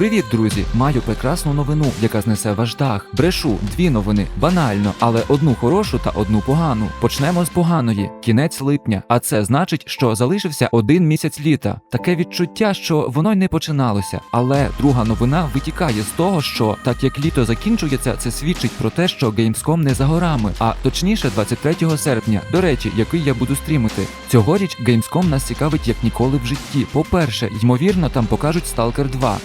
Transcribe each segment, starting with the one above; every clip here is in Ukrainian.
Привіт, друзі! Маю прекрасну новину, яка знесе ваш дах. Брешу дві новини, банально, але одну хорошу та одну погану. Почнемо з поганої. Кінець липня. А це значить, що залишився один місяць літа. Таке відчуття, що воно й не починалося. Але друга новина витікає з того, що так як літо закінчується, це свідчить про те, що Gamescom не за горами, а точніше 23 серпня. До речі, який я буду стрімити. Цьогоріч Gamescom нас цікавить як ніколи в житті. По-перше, ймовірно, там покажуть Stalker 2.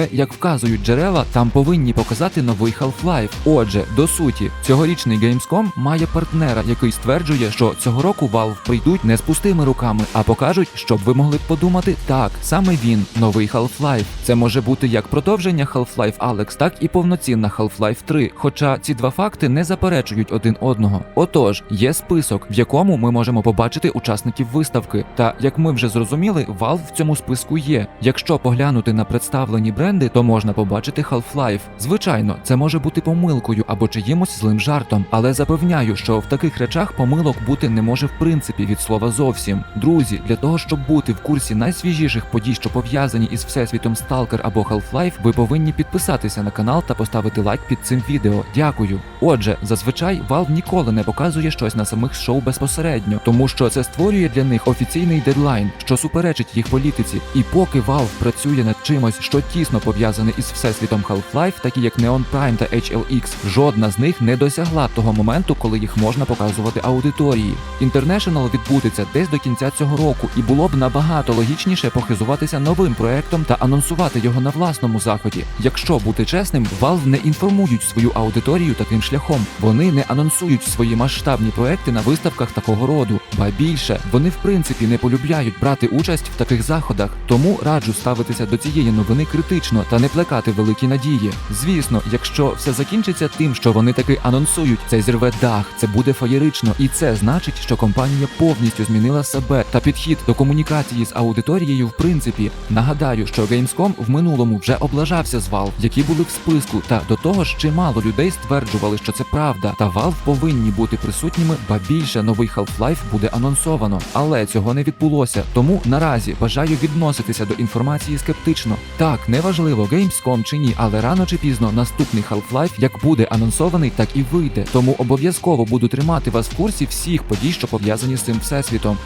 По-друге, як вказують джерела, там повинні показати новий Half-Life. Отже, до суті, цьогорічний Gamescom має партнера, який стверджує, що цього року Valve прийдуть не з пустими руками, а покажуть, щоб ви могли б подумати, так, саме він, новий Half-Life. Це може бути як продовження Half-Life Alex, так і повноцінна Half-Life 3. Хоча ці два факти не заперечують один одного. Отож, є список, в якому ми можемо побачити учасників виставки. Та як ми вже зрозуміли, Valve в цьому списку є. Якщо поглянути на представлені бренди, то можна побачити Half-Life. Звичайно, це може бути помилкою або чиїмось злим жартом, але запевняю, що в таких речах помилок бути не може в принципі від слова зовсім. Друзі, для того щоб бути в курсі найсвіжіших подій, що пов'язані із всесвітом Stalker або Half-Life, ви повинні підписатися на канал та поставити лайк під цим відео. Дякую. Отже, зазвичай Valve ніколи не показує щось на самих шоу безпосередньо, тому що це створює для них офіційний дедлайн, що суперечить їх політиці. І поки Valve працює над чимось, що тісно пов'язане із всесвітом Half-Life, такі як Neon Prime та HLX, жодна з них не досягла того моменту, коли їх можна показувати аудиторії. International відбудеться десь до кінця цього року, і було б набагато логічніше похизуватися новим проектом та анонсувати його на власному заході. Якщо бути чесним, Valve не інформують свою аудиторію таким шляхом. Вони не анонсують свої масштабні проекти на виставках такого роду. Ба більше вони в принципі не полюбляють брати участь в таких заходах. Тому раджу ставитися до цієї новини критично та не плекати великі надії. Звісно, якщо все закінчиться тим, що вони таки анонсують, це зірве дах, це буде феєрично, і це значить, що компанія повністю змінила себе та підхід до комунікації з аудиторією. В принципі, нагадаю, що Gamescom в минулому вже облажався з Valve, які були в списку, та до того ж чимало людей стверджували, що це правда. Та Valve повинні бути присутніми, ба більше новий Half-Life буде анонсовано. Але цього не відбулося. Тому наразі бажаю відноситися до інформації скептично. Так, неважливо, Gamescom чи ні, але рано чи пізно наступний Half-Life як буде анонсований, так і вийде. Тому обов'язково буду тримати вас в курсі всіх подій, що пов'язані з цим всесвітом.